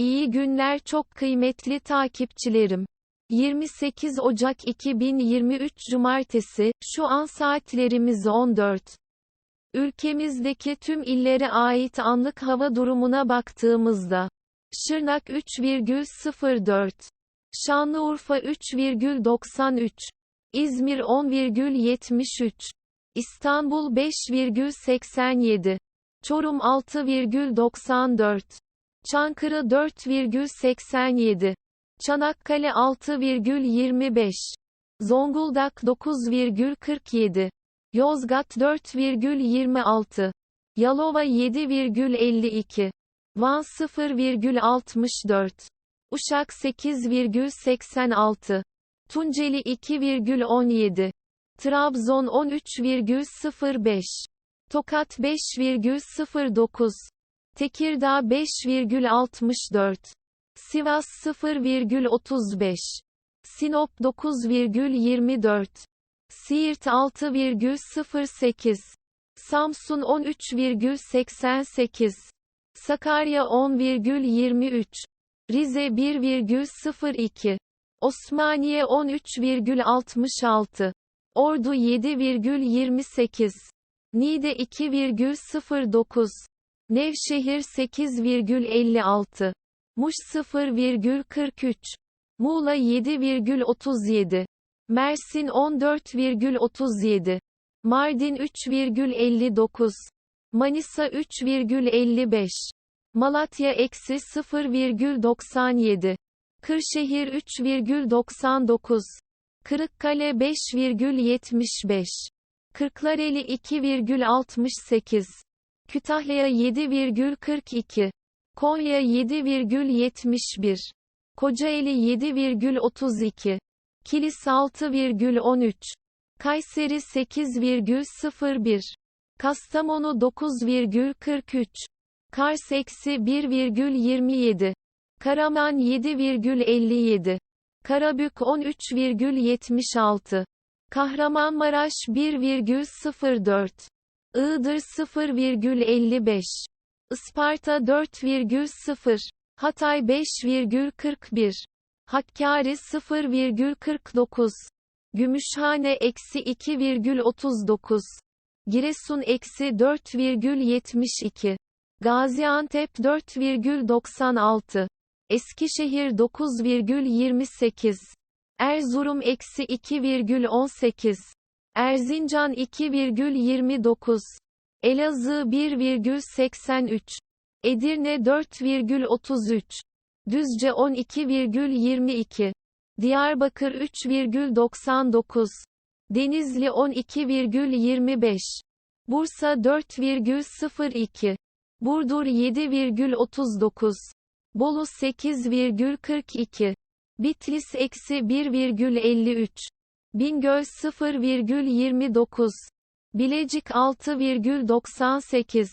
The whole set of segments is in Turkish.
İyi günler çok kıymetli takipçilerim. 28 Ocak 2023 Cumartesi, şu an saatlerimiz 14. Ülkemizdeki tüm illere ait anlık hava durumuna baktığımızda, Şırnak 3,04, Şanlıurfa 3,93, İzmir 10,73, İstanbul 5,87, Çorum 6,94, Çankırı 4,87, Çanakkale 6,25, Zonguldak 9,47, Yozgat 4,26, Yalova 7,52, Van 0,64, Uşak 8,86, Tunceli 2,17, Trabzon 13,05, Tokat 5,09, Tekirdağ 5,64, Sivas 0,35, Sinop 9,24, Siirt 6,08, Samsun 13,88, Sakarya 10,23, Rize 1,02, Osmaniye 13,66, Ordu 7,28, Niğde 2,09, Nevşehir 8,56, Muş 0,43, Muğla 7,37, Mersin 14,37, Mardin 3,59, Manisa 3,55, Malatya eksi 0,97, Kırşehir 3,99, Kırıkkale 5,75, Kırklareli 2,68, Kütahya 7,42, Konya 7,71, Kocaeli 7,32, Kilis 6,13, Kayseri 8,01, Kastamonu 9,43, Kars eksi 1,27, Karaman 7,57, Karabük 13,76, Kahramanmaraş 1,04, Iğdır 0,55, Isparta 4,0, Hatay 5,41, Hakkari 0,49, Gümüşhane eksi 2,39, Giresun eksi 4,72, Gaziantep 4,96, Eskişehir 9,28, Erzurum eksi 2,18, Erzincan 2,29, Elazığ 1,83, Edirne 4,33, Düzce 12,22, Diyarbakır 3,99, Denizli 12,25, Bursa 4,02, Burdur 7,39, Bolu 8,42, Bitlis eksi 1,53, Bingöl 0,29, Bilecik 6,98,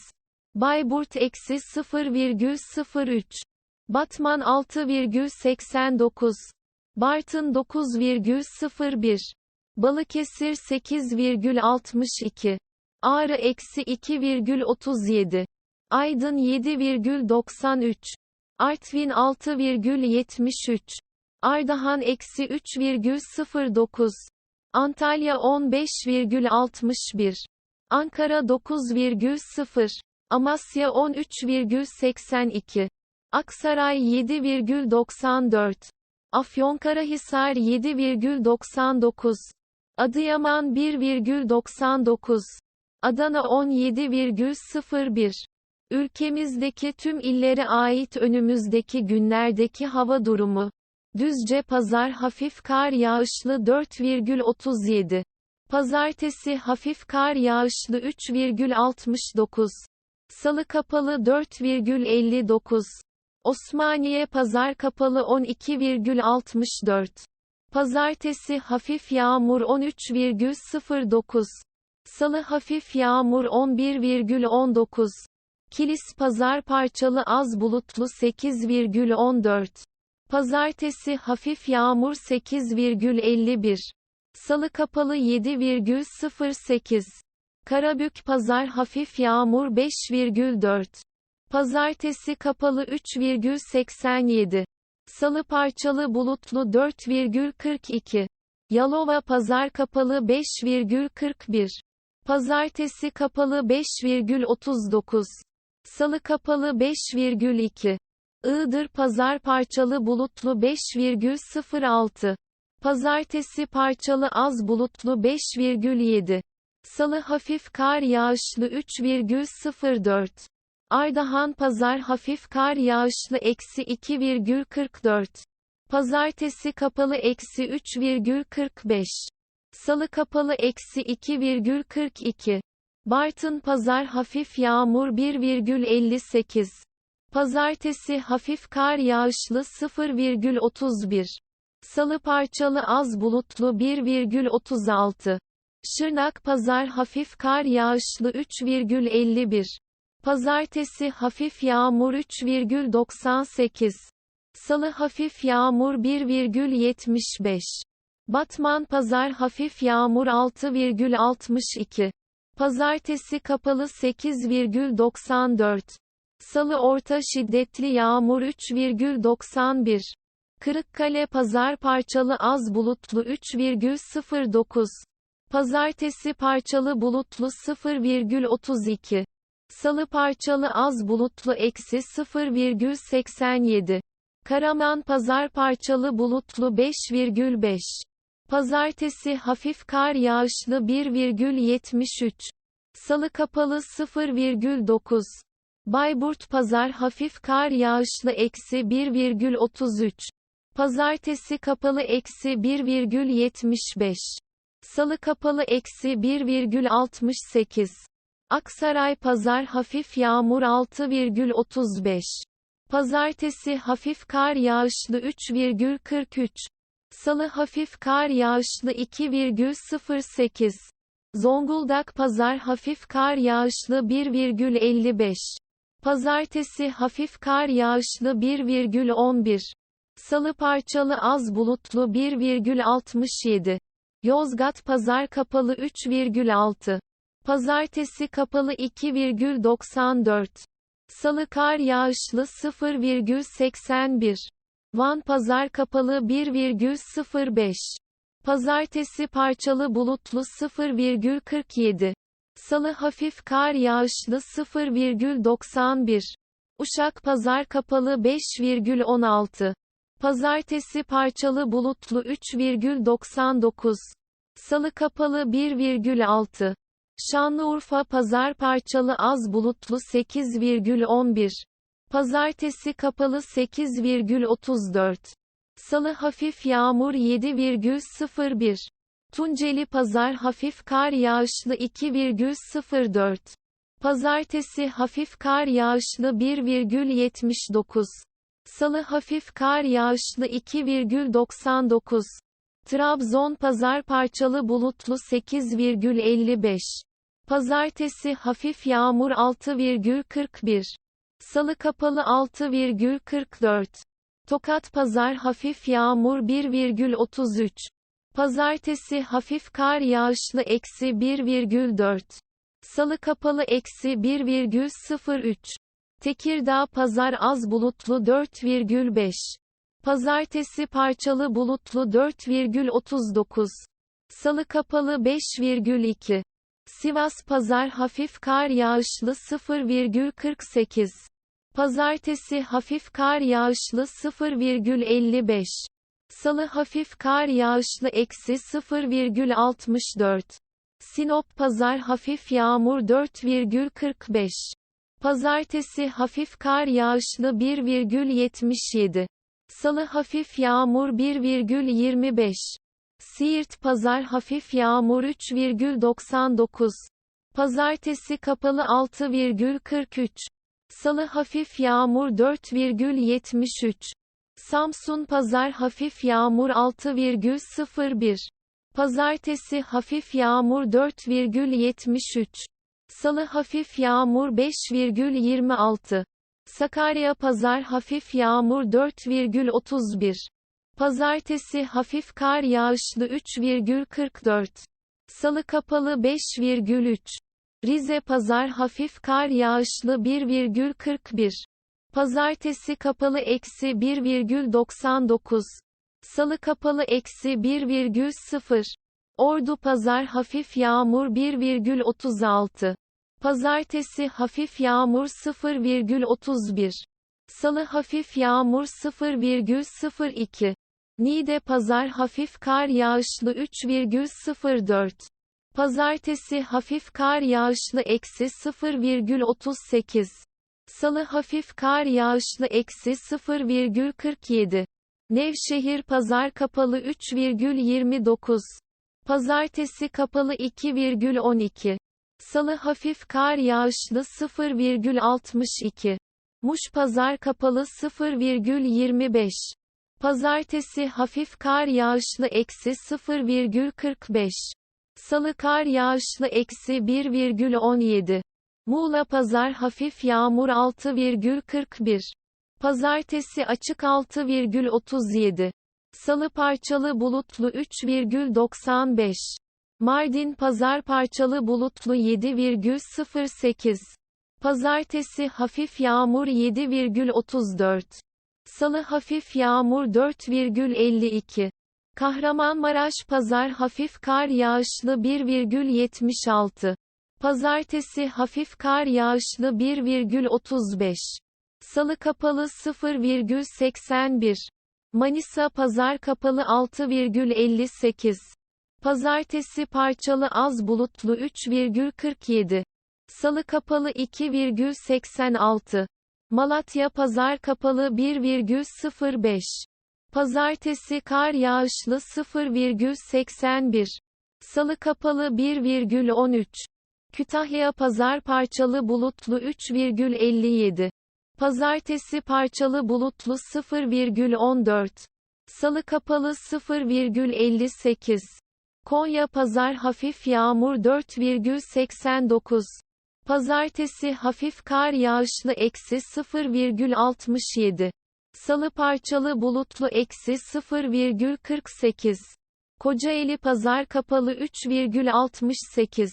Bayburt eksi 0,03, Batman 6,89, Bartın 9,01, Balıkesir 8,62, Ağrı eksi 2,37, Aydın 7,93, Artvin 6,73, Ardahan eksi 3,09, Antalya 15,61, Ankara 9,0, Amasya 13,82, Aksaray 7,94, Afyonkarahisar 7,99, Adıyaman 1,99, Adana 17,01. Ülkemizdeki tüm illere ait önümüzdeki günlerdeki hava durumu. Düzce Pazar hafif kar yağışlı 4,37. Pazartesi hafif kar yağışlı 3,69. Salı kapalı 4,59. Osmaniye Pazar kapalı 12,64. Pazartesi hafif yağmur 13,09. Salı hafif yağmur 11,19. Kilis Pazar parçalı az bulutlu 8,14. Pazartesi hafif yağmur 8,51. Salı kapalı 7,08. Karabük Pazar hafif yağmur 5,4. Pazartesi kapalı 3,87. Salı parçalı bulutlu 4,42. Yalova pazar kapalı 5,41. Pazartesi kapalı 5,39. Salı kapalı 5,2. Iğdır pazar parçalı bulutlu 5,06. Pazartesi parçalı az bulutlu 5,7. Salı hafif kar yağışlı 3,04. Ardahan pazar hafif kar yağışlı eksi 2,44. Pazartesi kapalı eksi 3,45. Salı kapalı eksi 2,42. Bartın pazar hafif yağmur 1,58. Pazartesi hafif kar yağışlı 0,31. Salı parçalı az bulutlu 1,36. Şırnak pazar hafif kar yağışlı 3,51. Pazartesi hafif yağmur 3,98. Salı hafif yağmur 1,75. Batman pazar hafif yağmur 6,62. Pazartesi kapalı 8,94. Salı orta şiddetli yağmur 3,91. Kırıkkale pazar parçalı az bulutlu 3,09. Pazartesi parçalı bulutlu 0,32. Salı parçalı az bulutlu eksi 0,87. Karaman pazar parçalı bulutlu 5,5. Pazartesi hafif kar yağışlı 1,73. Salı kapalı 0,9. Bayburt pazar hafif kar yağışlı eksi 1,33. Pazartesi kapalı eksi 1,75. Salı kapalı eksi 1,68. Aksaray pazar hafif yağmur 6,35. Pazartesi hafif kar yağışlı 3,43. Salı hafif kar yağışlı 2,08. Zonguldak pazar hafif kar yağışlı 1,55. Pazartesi hafif kar yağışlı 1,11. Salı parçalı az bulutlu 1,67. Yozgat pazar kapalı 3,6. Pazartesi kapalı 2,94. Salı kar yağışlı 0,81. Van pazar kapalı 1,05. Pazartesi parçalı bulutlu 0,47. Salı hafif kar yağışlı 0,91. Uşak pazar kapalı 5,16. Pazartesi parçalı bulutlu 3,99. Salı kapalı 1,6. Şanlıurfa pazar parçalı az bulutlu 8,11. Pazartesi kapalı 8,34. Salı hafif yağmur 7,01. Tunceli pazar hafif kar yağışlı 2,04. Pazartesi hafif kar yağışlı 1,79. Salı hafif kar yağışlı 2,99. Trabzon pazar parçalı bulutlu 8,55. Pazartesi hafif yağmur 6,41. Salı kapalı 6,44. Tokat pazar hafif yağmur 1,33. Pazartesi hafif kar yağışlı eksi 1,4. Salı kapalı eksi 1,03. Tekirdağ pazar az bulutlu 4,5. Pazartesi parçalı bulutlu 4,39. Salı kapalı 5,2. Sivas pazar hafif kar yağışlı 0,48. Pazartesi hafif kar yağışlı 0,55. Salı hafif kar yağışlı eksi 0,64. Sinop pazar hafif yağmur 4,45. Pazartesi hafif kar yağışlı 1,77. Salı hafif yağmur 1,25. Siirt pazar hafif yağmur 3,99. Pazartesi kapalı 6,43. Salı hafif yağmur 4,73. Samsun pazar hafif yağmur 6,01. Pazartesi hafif yağmur 4,73. Salı hafif yağmur 5,26. Sakarya pazar hafif yağmur 4,31. Pazartesi hafif kar yağışlı 3,44. Salı kapalı 5,3. Rize Pazar hafif kar yağışlı 1,41. Pazartesi kapalı eksi 1,99. Salı kapalı eksi 1,0. Ordu Pazar hafif yağmur 1,36. Pazartesi hafif yağmur 0,31. Salı hafif yağmur 0,02. Niğde Pazar hafif kar yağışlı 3,04. Pazartesi hafif kar yağışlı eksi 0,38. Salı hafif kar yağışlı eksi 0,47. Nevşehir Pazar kapalı 3,29. Pazartesi kapalı 2,12. Salı hafif kar yağışlı 0,62. Muş Pazar kapalı 0,25. Pazartesi hafif kar yağışlı eksi 0,45. Salı kar yağışlı eksi 1,17. Muğla Pazar hafif yağmur 6,41. Pazartesi açık 6,37. Salı parçalı bulutlu 3,95. Mardin Pazar parçalı bulutlu 7,08. Pazartesi hafif yağmur 7,34. Salı hafif yağmur 4,52. Kahramanmaraş Pazar hafif kar yağışlı 1,76. Pazartesi hafif kar yağışlı 1,35. Salı kapalı 0,81. Manisa Pazar kapalı 6,58. Pazartesi parçalı az bulutlu 3,47. Salı kapalı 2,86. Malatya Pazar kapalı 1,05. Pazartesi kar yağışlı 0,81. Salı kapalı 1,13. Kütahya Pazar parçalı bulutlu 3,57. Pazartesi parçalı bulutlu 0,14. Salı kapalı 0,58. Konya Pazar hafif yağmur 4,89. Pazartesi hafif kar yağışlı eksi 0,67. Salı parçalı bulutlu eksi 0,48. Kocaeli Pazar kapalı 3,68.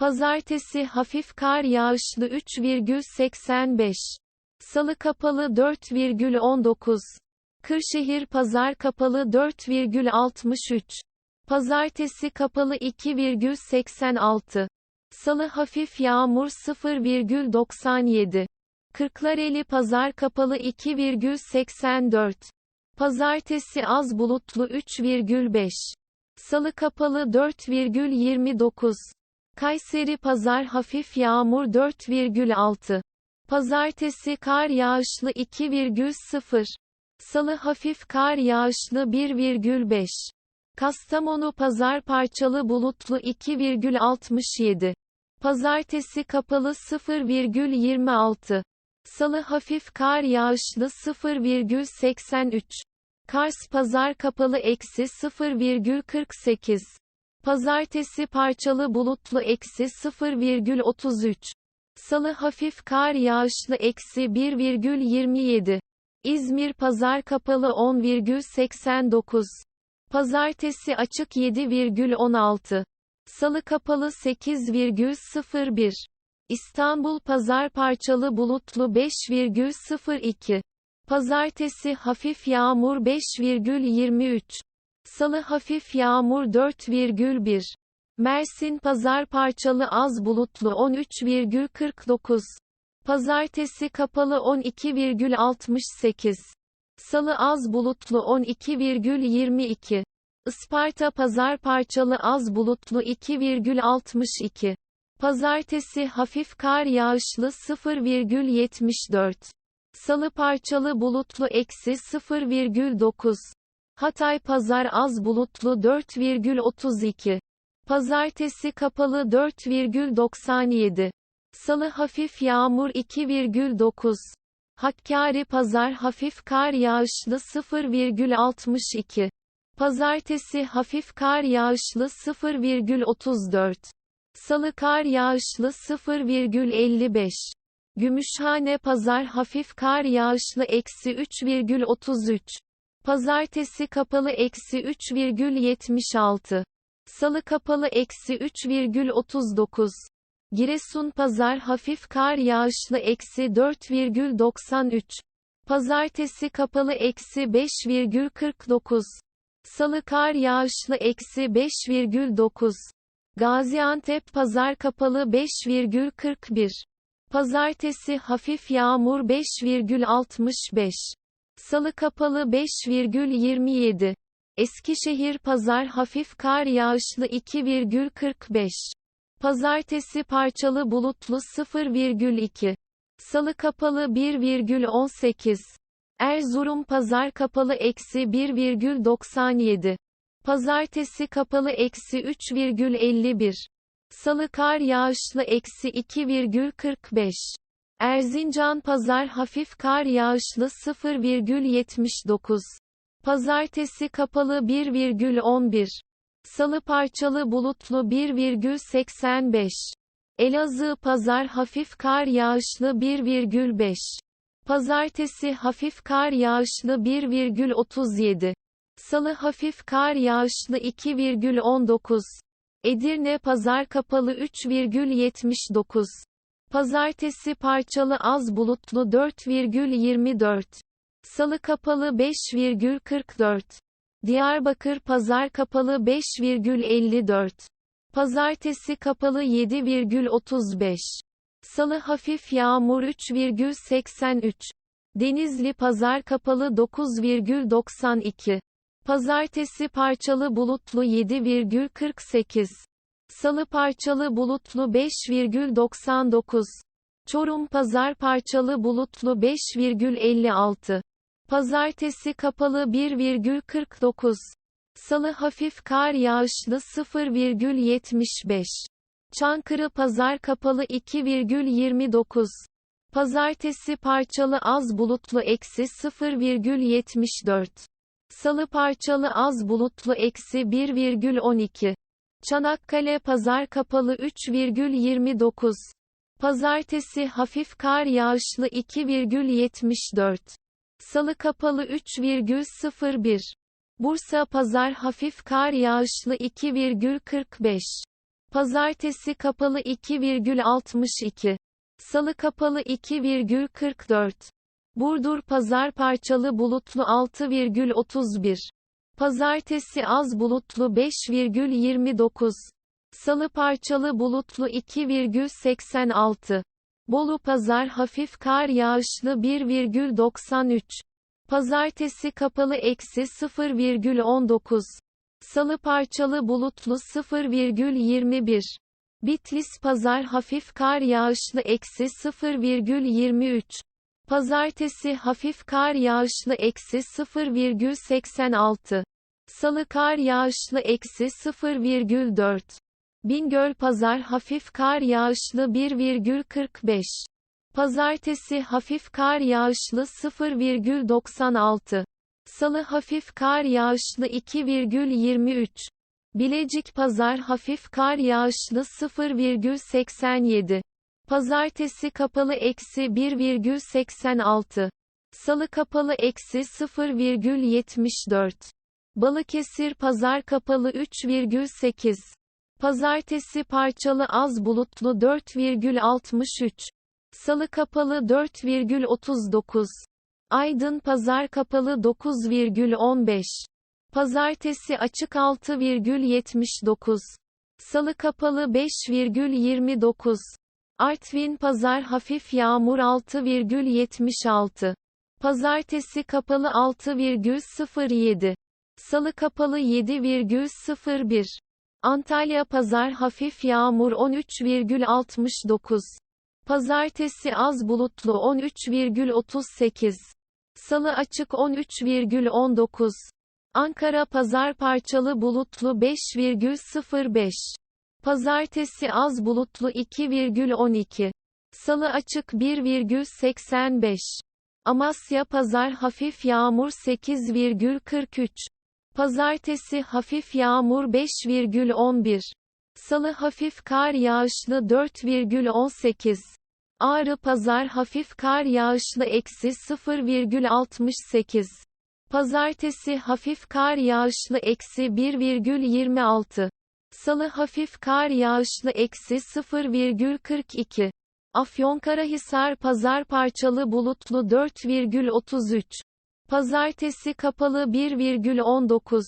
Pazartesi hafif kar yağışlı 3,85. Salı kapalı 4,19. Kırşehir Pazar kapalı 4,63. Pazartesi kapalı 2,86. Salı hafif yağmur 0,97. Kırklareli Pazar kapalı 2,84. Pazartesi az bulutlu 3,5. Salı kapalı 4,29. Kayseri Pazar hafif yağmur 4,6. Pazartesi kar yağışlı 2,0. Salı hafif kar yağışlı 1,5. Kastamonu Pazar parçalı bulutlu 2,67. Pazartesi kapalı 0,26. Salı hafif kar yağışlı 0,83. Kars Pazar kapalı eksi 0,48. Pazartesi parçalı bulutlu eksi 0,33. Salı hafif kar yağışlı eksi 1,27. İzmir Pazar kapalı 10,89. Pazartesi açık 7,16. Salı kapalı 8,01. İstanbul Pazar parçalı bulutlu 5,02. Pazartesi hafif yağmur 5,23. Salı hafif yağmur 4,1. Mersin Pazar parçalı az bulutlu 13,49. Pazartesi kapalı 12,68. Salı az bulutlu 12,22. Isparta Pazar parçalı az bulutlu 2,62. Pazartesi hafif kar yağışlı 0,74. Salı parçalı bulutlu eksi 0,9. Hatay Pazar az bulutlu 4,32. Pazartesi kapalı 4,97. Salı hafif yağmur 2,9. Hakkari Pazar hafif kar yağışlı 0,62. Pazartesi hafif kar yağışlı 0,34. Salı kar yağışlı 0,55. Gümüşhane Pazar hafif kar yağışlı eksi 3,33. Pazartesi kapalı eksi 3,76. Salı kapalı eksi 3,39. Giresun Pazar hafif kar yağışlı eksi 4,93. Pazartesi kapalı eksi 5,49. Salı kar yağışlı eksi 5,9. Gaziantep Pazar kapalı 5,41. Pazartesi hafif yağmur 5,65. Salı kapalı 5,27. Eskişehir Pazar hafif kar yağışlı 2,45. Pazartesi parçalı bulutlu 0,2. Salı kapalı 1,18. Erzurum Pazar kapalı eksi 1,97. Pazartesi kapalı eksi 3,51. Salı kar yağışlı eksi 2,45. Erzincan Pazar hafif kar yağışlı 0,79. Pazartesi kapalı 1,11. Salı parçalı bulutlu 1,85. Elazığ Pazar hafif kar yağışlı 1,5. Pazartesi hafif kar yağışlı 1,37. Salı hafif kar yağışlı 2,19. Edirne Pazar kapalı 3,79. Pazartesi parçalı az bulutlu 4,24. Salı kapalı 5,44. Diyarbakır Pazar kapalı 5,54. Pazartesi kapalı 7,35. Salı hafif yağmur 3,83. Denizli Pazar kapalı 9,92. Pazartesi parçalı bulutlu 7,48. Salı parçalı bulutlu 5,99. Çorum Pazar parçalı bulutlu 5,56. Pazartesi kapalı 1,49. Salı hafif kar yağışlı 0,75. Çankırı Pazar kapalı 2,29. Pazartesi parçalı az bulutlu eksi 0,74. Salı parçalı az bulutlu eksi 1,12. Çanakkale Pazar kapalı 3,29. Pazartesi hafif kar yağışlı 2,74. Salı kapalı 3,01. Bursa Pazar hafif kar yağışlı 2,45. Pazartesi kapalı 2,62. Salı kapalı 2,44. Burdur Pazar parçalı bulutlu 6,31. Pazartesi az bulutlu 5,29. Salı parçalı bulutlu 2,86. Bolu Pazar hafif kar yağışlı 1,93. Pazartesi kapalı eksi 0,19. Salı parçalı bulutlu 0,21. Bitlis Pazar hafif kar yağışlı eksi 0,23. Pazartesi hafif kar yağışlı eksi 0,86. Salı kar yağışlı eksi 0,4. Bingöl Pazar hafif kar yağışlı 1,45. Pazartesi hafif kar yağışlı 0,96. Salı hafif kar yağışlı 2,23. Bilecik Pazar hafif kar yağışlı 0,87. Pazartesi kapalı eksi 1,86. Salı kapalı eksi 0,74. Balıkesir Pazar kapalı 3,8. Pazartesi parçalı az bulutlu 4,63. Salı kapalı 4,39. Aydın Pazar kapalı 9,15. Pazartesi açık 6,79. Salı kapalı 5,29. Artvin Pazar hafif yağmur 6,76. Pazartesi kapalı 6,07. Salı kapalı 7,01. Antalya Pazar hafif yağmur 13,69. Pazartesi az bulutlu 13,38. Salı açık 13,19. Ankara Pazar parçalı bulutlu 5,05. Pazartesi az bulutlu 2,12. Salı açık 1,85. Amasya Pazar hafif yağmur 8,43. Pazartesi hafif yağmur 5,11. Salı hafif kar yağışlı 4,18. Ağrı Pazar hafif kar yağışlı eksi 0,68. Pazartesi hafif kar yağışlı eksi 1,26. Salı hafif kar yağışlı eksi 0,42. Afyonkarahisar pazar parçalı bulutlu 4,33. Pazartesi kapalı 1,19.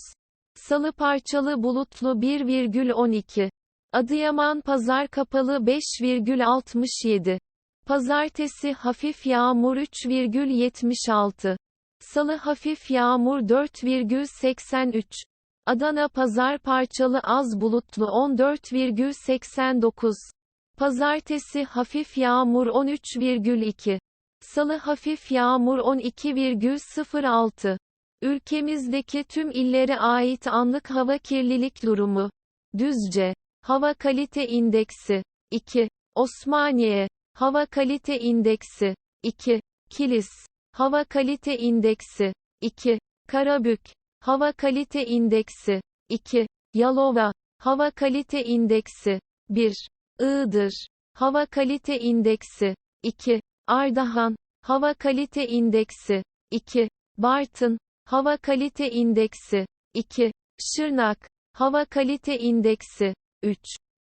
Salı parçalı bulutlu 1,12. Adıyaman pazar kapalı 5,67. Pazartesi hafif yağmur 3,76. Salı hafif yağmur 4,83. Adana pazar parçalı az bulutlu 14,89. Pazartesi hafif yağmur 13,2. Salı hafif yağmur 12,06. Ülkemizdeki tüm illere ait anlık hava kirlilik durumu. Düzce. Hava kalite indeksi. 2. Osmaniye. Hava kalite indeksi. 2. Kilis. Hava kalite indeksi. 2. Karabük. Hava kalite indeksi. 2. Yalova. Hava kalite indeksi. 1. Iğdır. Hava kalite indeksi. 2. Ardahan. Hava kalite indeksi. 2. Bartın. Hava kalite indeksi. 2. Şırnak. Hava kalite indeksi. 3.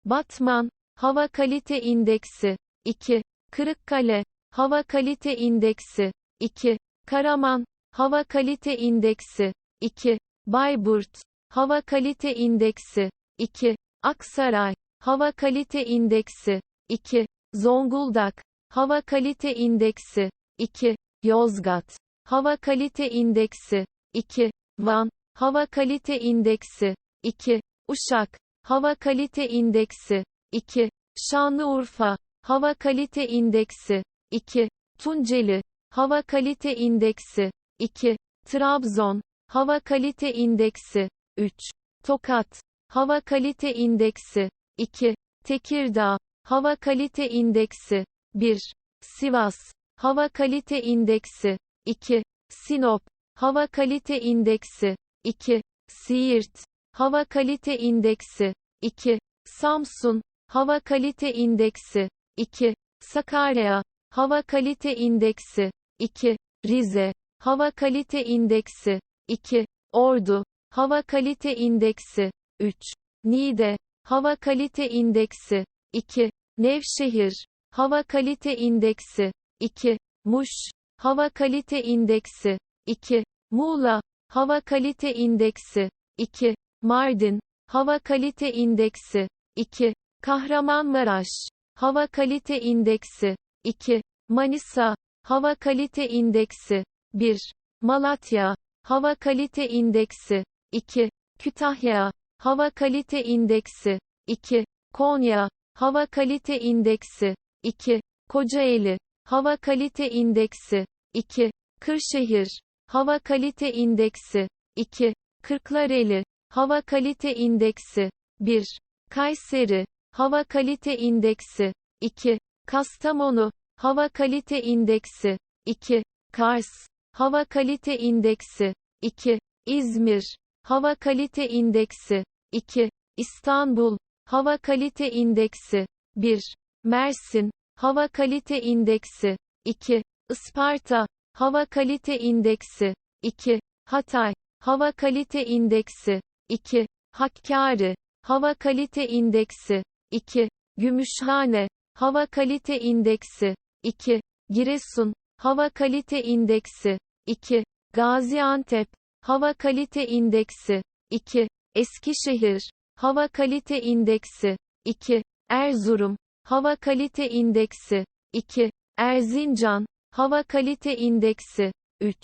Batman. Hava kalite indeksi. 2. Kırıkkale. Hava kalite indeksi. 2. Karaman. Hava kalite indeksi. 2. Bayburt. Hava kalite indeksi. 2. Aksaray. Hava kalite indeksi. 2. Zonguldak. Hava kalite indeksi. 2. Yozgat. Hava kalite indeksi. 2. Van. Hava kalite indeksi. 2. Uşak. Hava kalite indeksi. 2. Şanlıurfa. Hava kalite indeksi. 2. Tunceli. Hava kalite indeksi. 2. Trabzon. Hava kalite indeksi. 3. Tokat. Hava kalite indeksi. 2. Tekirdağ. Hava kalite indeksi. 1. Sivas. Hava kalite indeksi. 2. Sinop. Hava kalite indeksi. 2. Siirt. Hava kalite indeksi. 2. Samsun. Hava kalite indeksi. 2. Sakarya. Hava kalite indeksi. 2. Rize. Hava kalite indeksi. 2. Ordu. Hava kalite indeksi. 3. Niğde. Hava kalite indeksi. 2. Nevşehir. Hava kalite indeksi. 2. Muş. Hava kalite indeksi. 2. Muğla. Hava kalite indeksi. 2. Mardin. Hava kalite indeksi. 2. Kahramanmaraş. Hava kalite indeksi. 2. Manisa. Hava kalite indeksi. 1. Malatya. Hava kalite indeksi. 2. Kütahya. Hava kalite indeksi. 2. Konya. Hava kalite indeksi. 2. Kocaeli. Hava kalite indeksi. 2. Kırşehir. Hava kalite indeksi. 2. Kırklareli. Hava kalite indeksi. 1. Kayseri. Hava kalite indeksi. 2. Kastamonu. Hava kalite indeksi. 2. Kars. Hava kalite indeksi. 2. İzmir. Hava kalite indeksi. 2. İstanbul. Hava kalite indeksi. 1. Mersin. Hava kalite indeksi. 2. Isparta. Hava kalite indeksi. 2. Hatay. Hava kalite indeksi. 2. Hakkari. Hava kalite indeksi. 2. Gümüşhane. Hava kalite indeksi. 2. Giresun. Hava kalite indeksi. 2. Gaziantep. Hava kalite indeksi. 2. Eskişehir. Hava kalite indeksi. 2. Erzurum. Hava kalite indeksi. 2. Erzincan. Hava kalite indeksi. 3.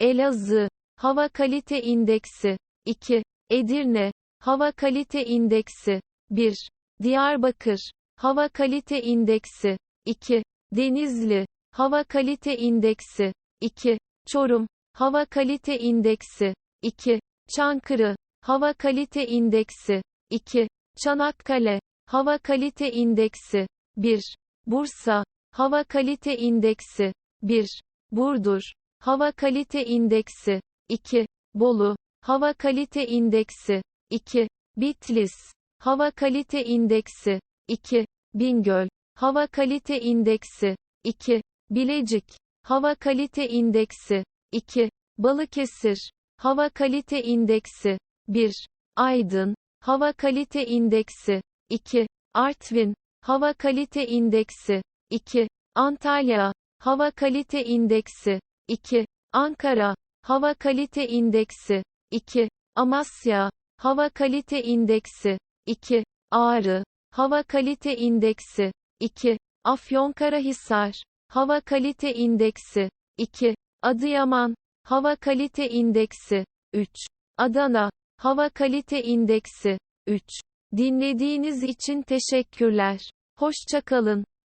Elazığ. Hava kalite indeksi. 2. Edirne. Hava kalite indeksi. 1. Diyarbakır. Hava kalite indeksi. 2. Denizli. Hava kalite indeksi. 2. Çorum. Hava kalite indeksi. 2. Çankırı. Hava kalite indeksi. 2. Çanakkale. Hava kalite indeksi. 1. Bursa. Hava kalite indeksi. 1. Burdur. Hava kalite indeksi. 2. Bolu. Hava kalite indeksi. 2. Bitlis. Hava kalite indeksi. 2. Bingöl. Hava kalite indeksi. 2. Bilecik. Hava kalite indeksi. 2. Balıkesir. Hava kalite indeksi. 1. Aydın. Hava Kalite İndeksi 2. Artvin Hava Kalite İndeksi 2. Antalya Hava Kalite İndeksi 2. Ankara Hava Kalite İndeksi 2. Amasya Hava Kalite İndeksi 2. Ağrı Hava Kalite İndeksi 2. Afyonkarahisar Hava Kalite İndeksi 2. Adıyaman Hava Kalite İndeksi 3. Adana Hava Kalite İndeksi 3. Dinlediğiniz için teşekkürler. Hoşçakalın.